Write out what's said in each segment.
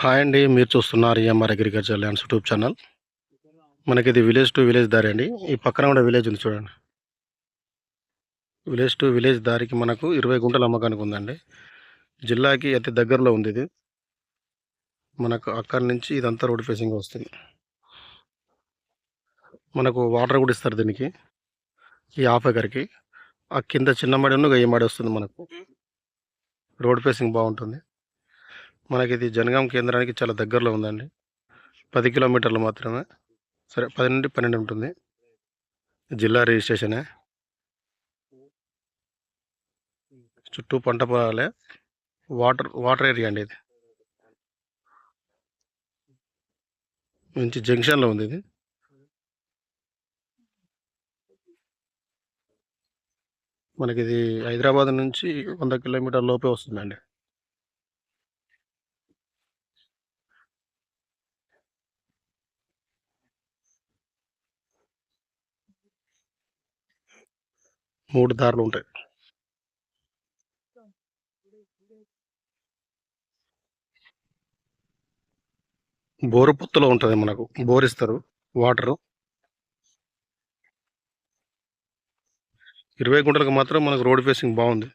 Hi అండి మీరు చూస్తున్నారు E M R agriculture lands YouTube channel. మనకి ఇది విలేజ్ టు విలేజ్ దారి అండి. ఈ పక్కన కూడా విలేజ్ ఉంది చూడండి. విలేజ్ టు విలేజ్ దారికి మనకు ఇరవై గుంటల అమ్మకానికి ఉందండి. జిల్లాకి అతి దగ్గరలో ఉంది ఇది. మనకు అక్కడి నుంచి ఇదంతా రోడ్ ఫేసింగ్ వస్తుంది. మనకు వాటర్ కూడా ఇస్తారు దీనికి. ఈ హాఫ్ ఎకర్కి ఆ కింద చిన్న మడి ఉన్న ఈ మడి వస్తుంది మనకు. రోడ్ ఫేసింగ్ బాగుంటుంది. మనకి ఇది జనగాం కేంద్రానికి చాలా దగ్గరలో ఉందండి. పది కిలోమీటర్లు మాత్రమే. సరే పది నుండి పన్నెండు ఉంటుంది. జిల్లా రిజిస్ట్రేషనే. చుట్టూ పంట పొలాలే. వాటర్ వాటర్ ఏరియా అండి ఇది. మంచి జంక్షన్లో ఉంది ఇది. మనకి ఇది హైదరాబాద్ నుంచి వంద కిలోమీటర్ లోపే వస్తుందండి. మూడు దారులు ఉంటాయి. బోరు పుత్తలో ఉంటుంది మనకు. బోర్ ఇస్తారు. వాటరు. ఇరవై గుంటలకు మాత్రం మనకు రోడ్ ఫేసింగ్ బాగుంది.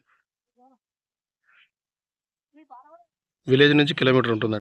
విలేజ్ నుంచి కిలోమీటర్ ఉంటుంది